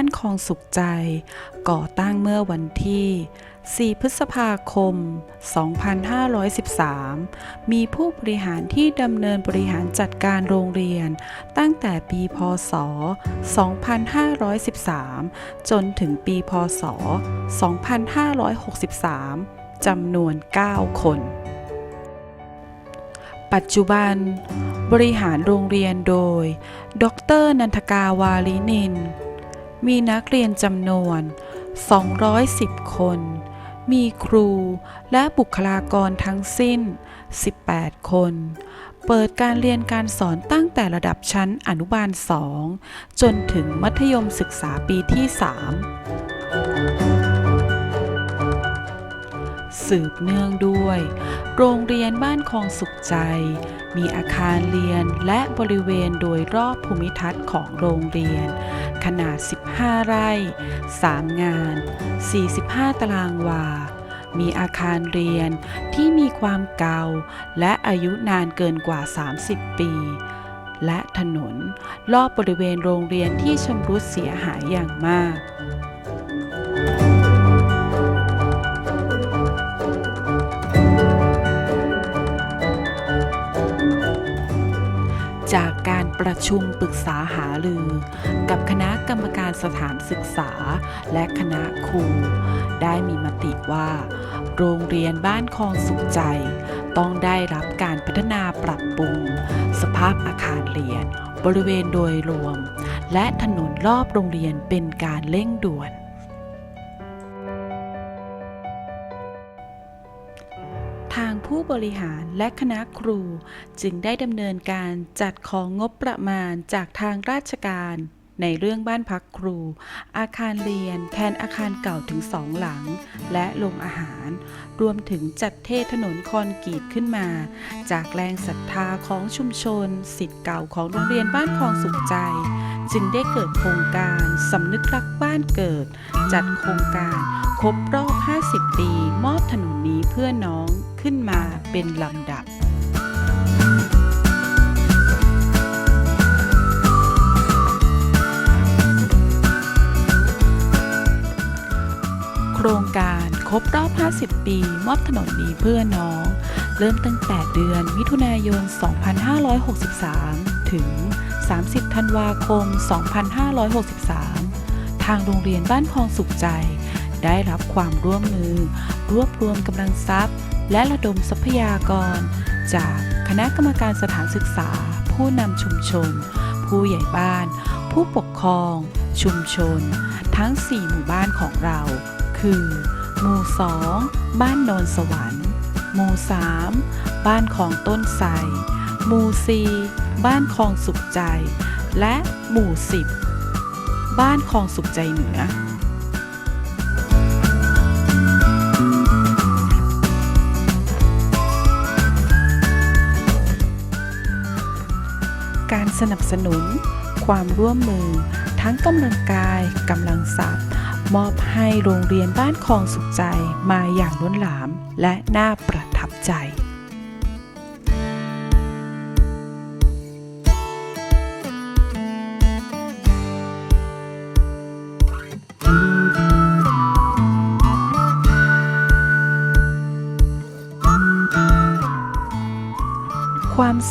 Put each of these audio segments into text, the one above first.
านคลองสุขใจ ก่อตั้งเมื่อวันที่ 4 พฤษภาคม 2513 มีผู้บริหารที่ดำเนินบริหารจัดการโรงเรียน ตั้งแต่ปีพศ 2513 จนถึงปีพศ 2563 จำนวน 9 คน ปัจจุบันบริหารโรงเรียนโดย ดร นันทกาวาลินิน มีนักเรียนจำนวน 210 คน มีครูและบุคลากรทั้งสิ้น 18 คน เปิดการเรียนการสอนตั้งแต่ระดับชั้นอนุบาล 2 จนถึงมัธยมศึกษาปีที่ 3 สืบเนื่องด้วย โรงเรียนบ้านคลองสุขใจ มีอาคารเรียนและบริเวณโดยรอบภูมิทัศน์ของโรงเรียน ขนาด 15 ไร่ 3 งาน 45 ตารางวา มีอาคารเรียนที่มีความเก่า และอายุนานเกินกว่า 30 ปีและถนน รอบบริเวณโรงเรียนที่ชำรุดเสียหายอย่างมาก จากการประชุมปรึกษาหารือ กับคณะกรรมการสถานศึกษา และคณะครู ได้มีมติว่า โรงเรียนบ้านคลองสุขใจ ต้องได้รับการพัฒนาปรับปรุง สภาพอาคารเรียน บริเวณโดยรวม และถนนรอบโรงเรียนเป็นการเร่งด่วน ผู้บริหารและคณะครู จึงได้ดำเนินการจัดของงบประมาณจากทางราชการในเรื่องบ้านพักครู อาคารเรียนแทนอาคารเก่าถึงสองหลัง และโรงอาหาร รวมถึงจัดเทถนนคอนกรีตขึ้นมา จากแรงศรัทธาของชุมชนสิทธิ์เก่าของโรงเรียนบ้านคลองสุขใจ จึงได้เกิดโครงการสำนึกรักบ้านเกิด จัดโครงการครบรอบ 50 ปี มอบถนนนี้เพื่อน้อง ขึ้นมาเป็นลำดับโครงการครบรอบ 50 ปี มอบถนนนี้เพื่อน้อง เริ่มตั้งแต่เดือนมิถุนายน 2563 ถึง 30 ธันวาคม 2563 ทางโรงเรียนบ้านคลองสุขใจ ได้รับความร่วมมือ รวบรวมกำลังทรัพย์ และระดมทรัพยากร จากคณะกรรมการสถานศึกษา ผู้นำชุมชน ผู้ใหญ่บ้าน ผู้ปกครอง ชุมชน ทั้ง 4 หมู่บ้านของเรา คือ หมู่ 2 บ้านโนนสวรรค์ หมู่ 3 บ้านของต้นไทรหมู่ 4 บ้านคลองสุขใจ และหมู่ 10 บ้านคลองสุขใจเหนือ สนับสนุน ความร่วมมือ ทั้งกำลังกายกำลังทรัพย์ มอบให้โรงเรียนบ้านคลองสุขใจมาอย่างล้นหลามและน่าประทับใจ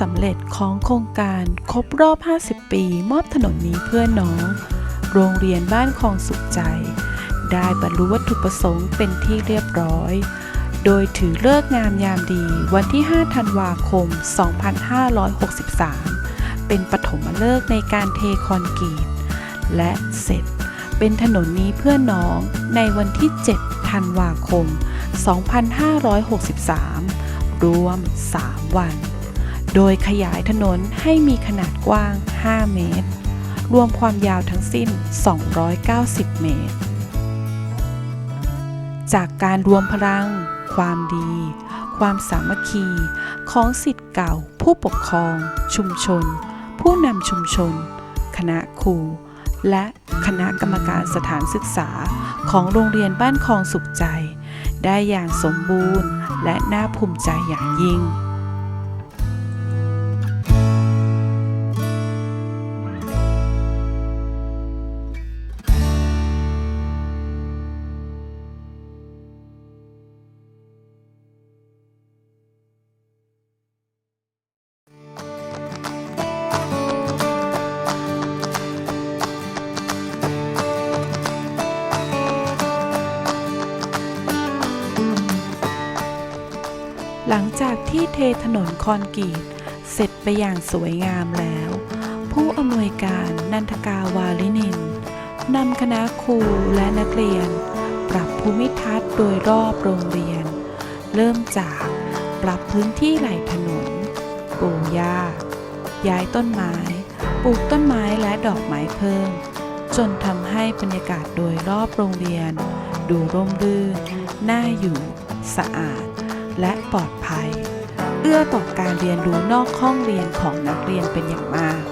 สำเร็จของโครงการครบรอบ 50 ปี มอบถนนนี้เพื่อน้อง โรงเรียนบ้านคลองสุขใจ ได้บรรลุวัตถุประสงค์เป็นที่เรียบร้อย โดยถือเลิกงามยามดีวันที่ 5 ธันวาคม 2563 เป็นปฐมฤกษ์ในการเทคอนกรีต และเสร็จเป็นถนนนี้เพื่อน้องในวันที่ 7 ธันวาคม 2563 รวม 3 วัน โดยขยายถนนให้มีขนาดกว้าง 5 เมตร รวมความยาวทั้งสิ้น 290 เมตร จากการรวมพลัง ความดี ความสามัคคีของสิทธิ์เก่า ผู้ปกครอง ชุมชน ผู้นำชุมชน คณะครู และคณะกรรมการสถานศึกษาของโรงเรียนบ้านคลองสุขใจ ได้อย่างสมบูรณ์และน่าภูมิใจอย่างยิ่ง เทถนนคอนกรีตเสร็จไปอย่างสวยงามแล้ว ผู้อำนวยการนันทกาวาลินินนำคณะครูและนักเรียน ปรับภูมิทัศน์โดยรอบโรงเรียน เริ่มจากปรับพื้นที่ไหล่ถนนปลูกหญ้า ย้ายต้นไม้ ปลูกต้นไม้และดอกไม้เพิ่ม จนทำให้บรรยากาศโดยรอบโรงเรียน ดูร่มรื่น น่าอยู่ สะอาด และปลอดภัย เอื้อต่อการเรียนรู้นอกห้องเรียนของนักเรียนเป็นอย่างมาก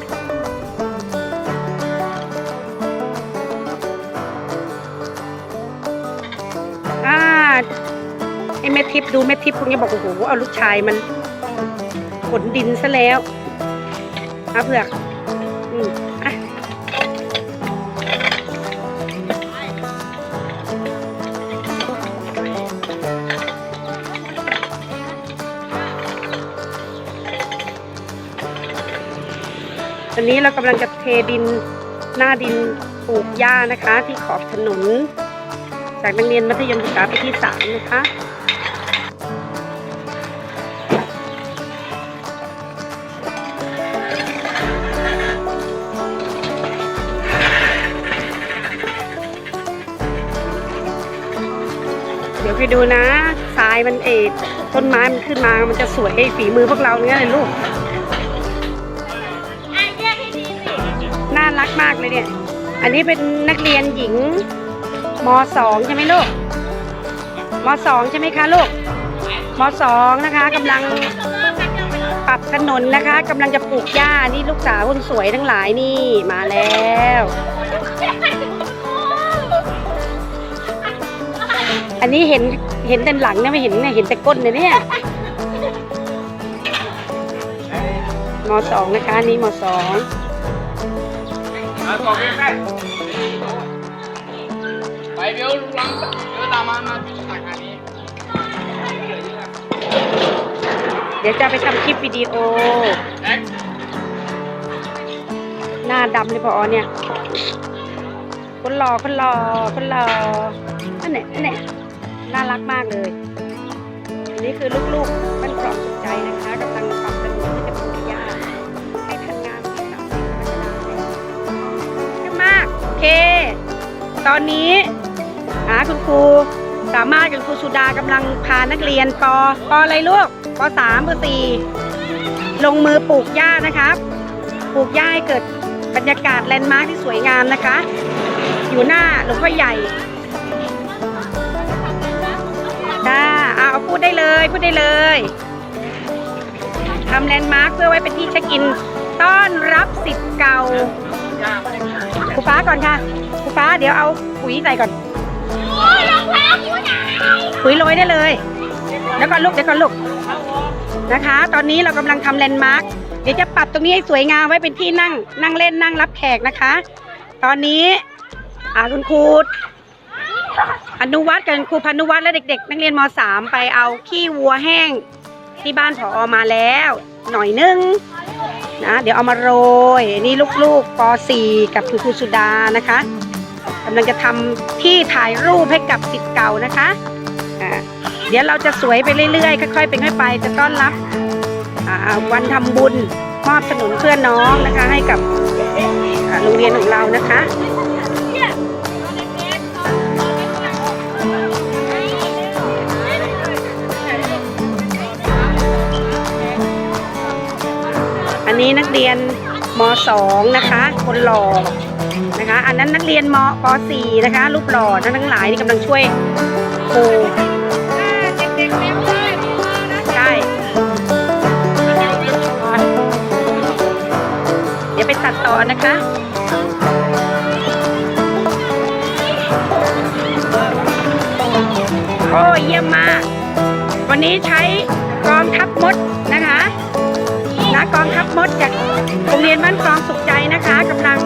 อาไอ้แม่ทิพย์ดูแม่ทิพย์พวกนี้บอกโอ้โหเอาลูกชายมันขนดินซะแล้วอาเผือก อืม อะตอนนี้เรากำลังจะเทดินหน้าดินปลูกหญ้านะคะ ที่ขอบถนน จากนักเรียนมัธยมศึกษาปีที่สามนะคะเดี๋ยวไปดูนะทรายมันเอดต้นไม้มันขึ้นมา มันจะสวยฝีมือพวกเราเนี้ยเลยลูก มากเลยเนี่ย อันนี้เป็นนักเรียนหญิงมสองใช่ไหมลูกมสองใช่ไหมคะลูกมสองนะคะกำลังปรับถนนนะคะกำลังจะปลูกหญ้านี่ลูกสาวคนสวยทั้งหลายนี่มาแล้ว อันนี้เห็นเห็นแต่หลังเนี่ยไม่เห็นเนี่ยเห็นแต่ก้นเลยเนี่ยมสองนะคะนนี่มสอง มาต่อไปแม่ไปเบลลุงลังเบลตามมามาตักอันนี้เดี๋ยวจะไปทำคลิปวิดีโอ หน้าดำเลยพอเนี่ย คนหล่อคนหล่อคนหล่อนั่นแหละนั่นแหละน่ารักมากเลย อันนี้คือลูกๆ ตอนนี้หาคุณครูสามารถกับครูสุดากำลังพานักเรียนปปอะไรลูกปสามปสี่ลงมือปลูกหญ้านะครับ ปลูกหญ้าให้เกิดบรรยากาศแลนด์มาร์คที่สวยงามนะคะ อยู่หน้าหลวงพ่อใหญ่ค่ะเอาเอาพูดได้เลยพูดได้เลยทำแลนด์มาร์คเพื่อไว้เป็นที่เช็คอิน ต้อนรับสิทธิ์เก่า ครูฟ้าก่อนค่ะครูฟ้าเดี๋ยวเอาปุ๋ยใส่ก่อนปุ๋ยโรยได้เลยแล้วก็ลูกเดี๋ยวก่อนลูกนะคะ ตอนนี้เรากำลังทำแลนด์มาร์คเดี๋ยวจะปรับตรงนี้ให้สวยงามไว้เป็นที่นั่งนั่งเล่นนั่งรับแขกนะคะ ตอนนี้อาคุณครูอนุวัฒน์กับครูพนุวัฒน์และเด็ก ๆ นักเรียนม .3 ไปเอาขี้วัวแห้งที่บ้านผอมาแล้ว หน่อยนึง นะ เดี๋ยวเอามาโรย นี่ลูกๆป .4 กับคุณครูสุดานะคะกำลังจะทำที่ถ่ายรูปให้กับสิทธิ์เก่านะคะอ่าเดี๋ยวเราจะสวยไปเรื่อยๆ ค่อยๆ เป็นค่อยไป จะต้อนรับวันทำบุญมอบสนุนเพื่อนน้องนะคะ ให้กับโรงเรียนของเรานะคะ นี้นักเรียนม .2 นะคะ คนหล่อนะคะ อันนั้นนักเรียนมป .4 นะคะ รูปหล่อทั้งหลายนี่กำลังช่วยครูใช่เดี๋ยวไปตัดต่อนะคะโอ้เยี่ยมมาก วันนี้ใช้กองทัพมด กองทัพมดจากโรงเรียนบ้านคลองสุขใจนะคะกำลัง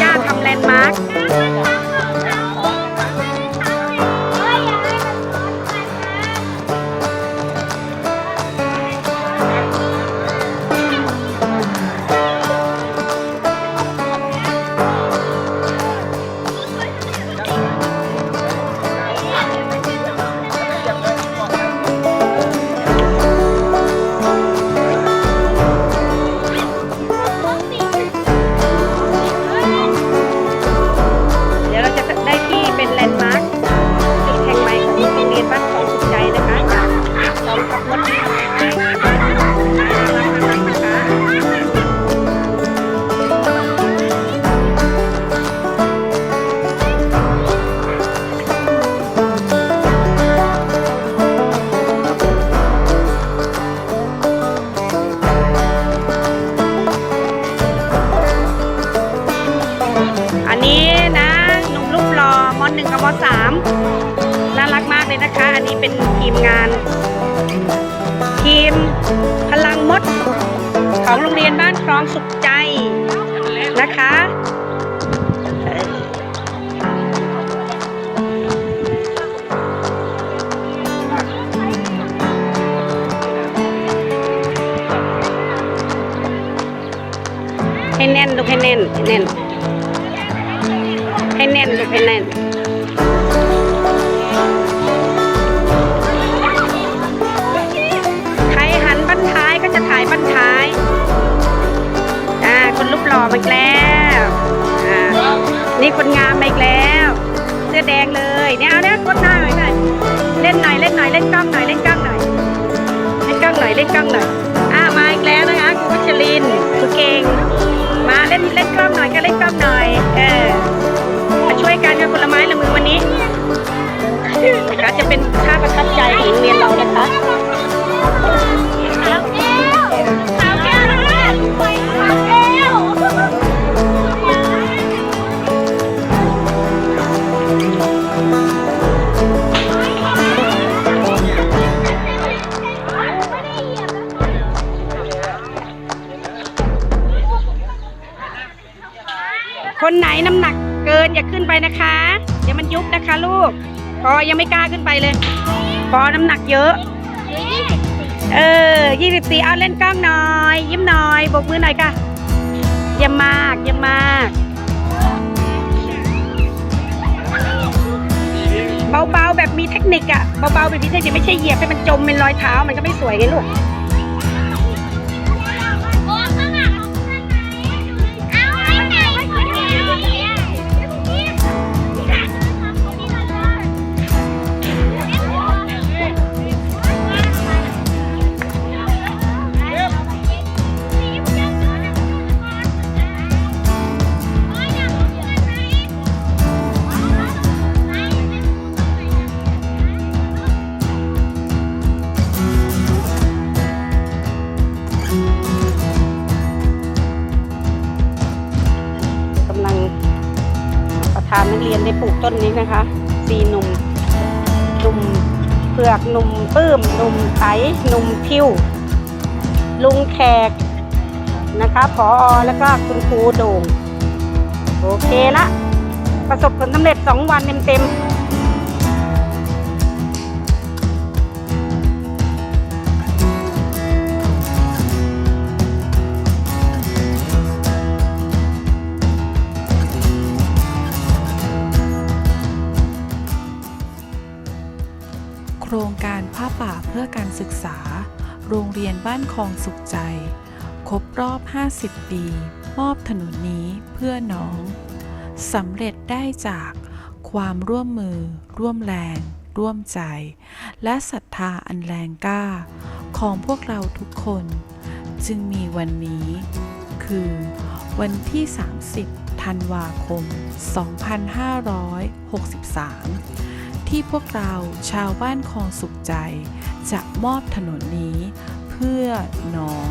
ย่าทำแลนด์มาร์ค หนึ่งกับมสามน่ารักมากเลยนะคะ อันนี้เป็นทีมงาน ทีมพลังมด ของโรงเรียนบ้านคลองสุขใจนะคะให้แน่นลูกให้แน่นให้แน่นให้แน่นลูกให้แน่น อมาอีกแล้วนี่คนงามมาอีกแล้วเสื้อแดงเลยเนี่ยเอาเนี่ยกดหน้าหน่อยหน่อยเล่นหน่อยเล่นหน่อยเล่นกล้องหน่อยเล่นกล้องหน่อยเล่นกล้องหน่อยเล่นกล้องหน่อยอ่ามาอีกแล้วนะคะครูวัชรินทร์ครูเก่งมาเล่นเล่นกล้องหน่อยก็เล่นกล้องหน่อยเออมาช่วยกันกับคนลไม้ละมือวันนี้นะคะจะเป็นภาพประทับใจของโรงเรียนเรานะคะ นะคะลูกพอยังไม่กล้าขึ้นไปเลยพอน้ำหนักเยอะ เออยี่สิบสี่เอาเล่นกล้องหน่อย ยิ้มหน่อยบกมือหน่อยค่ะเยี่ยมมากเยี่ยมมาก เบาๆแบบมีเทคนิคอะเบาๆแบบมีเทคนิคไม่ใช่เหยียบให้มันจมเป็นรอยเท้ามันก็ไม่สวยไงลูกานักเรียนได้ปลูกต้นนี้นะคะสีหนุ่มหนุ่มเผือกหนุ่มปื้มหนุ่มไถหนุ่มทิว ลุงแขกนะคะพอแล้วก็คุณครูโด่ง โอเคละ ประสบผลสำเร็จสองวันเต็มๆ โครงการผ้าป่าเพื่อการศึกษา โรงเรียนบ้านคลองสุขใจ ครบรอบ 50 ปี มอบถนนนี้เพื่อน้อง สำเร็จได้จากความร่วมมือ ร่วมแรง ร่วมใจ และศรัทธาอันแรงกล้า ของพวกเราทุกคน จึงมีวันนี้ คือวันที่ 30 ธันวาคม 2563 ที่พวกเราชาวบ้านคลองสุขใจ จะมอบถนนนี้เพื่อน้อง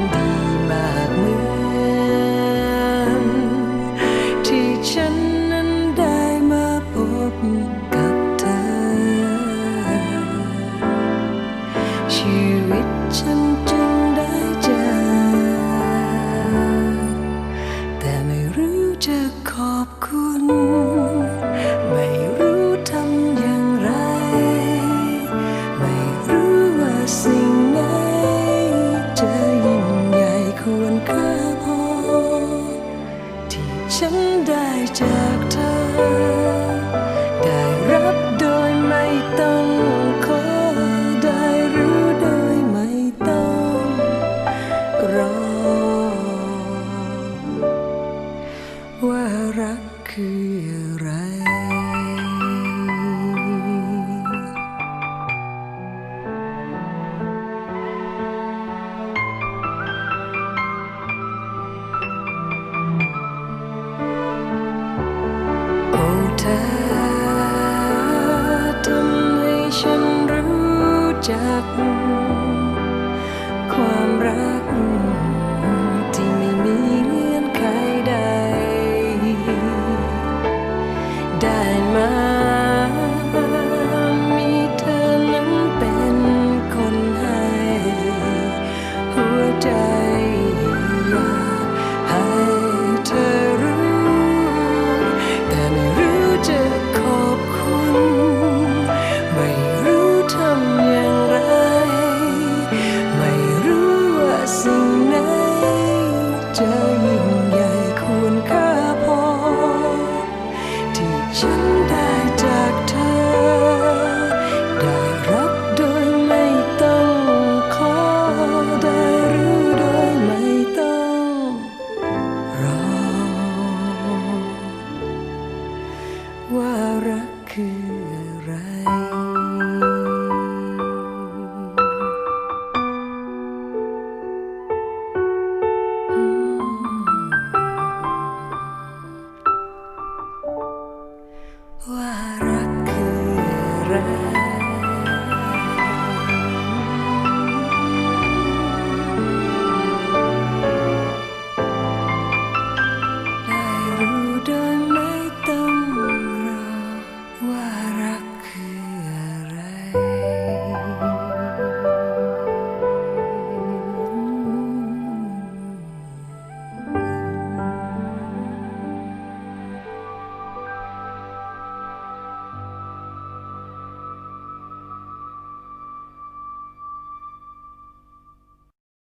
จากความรัก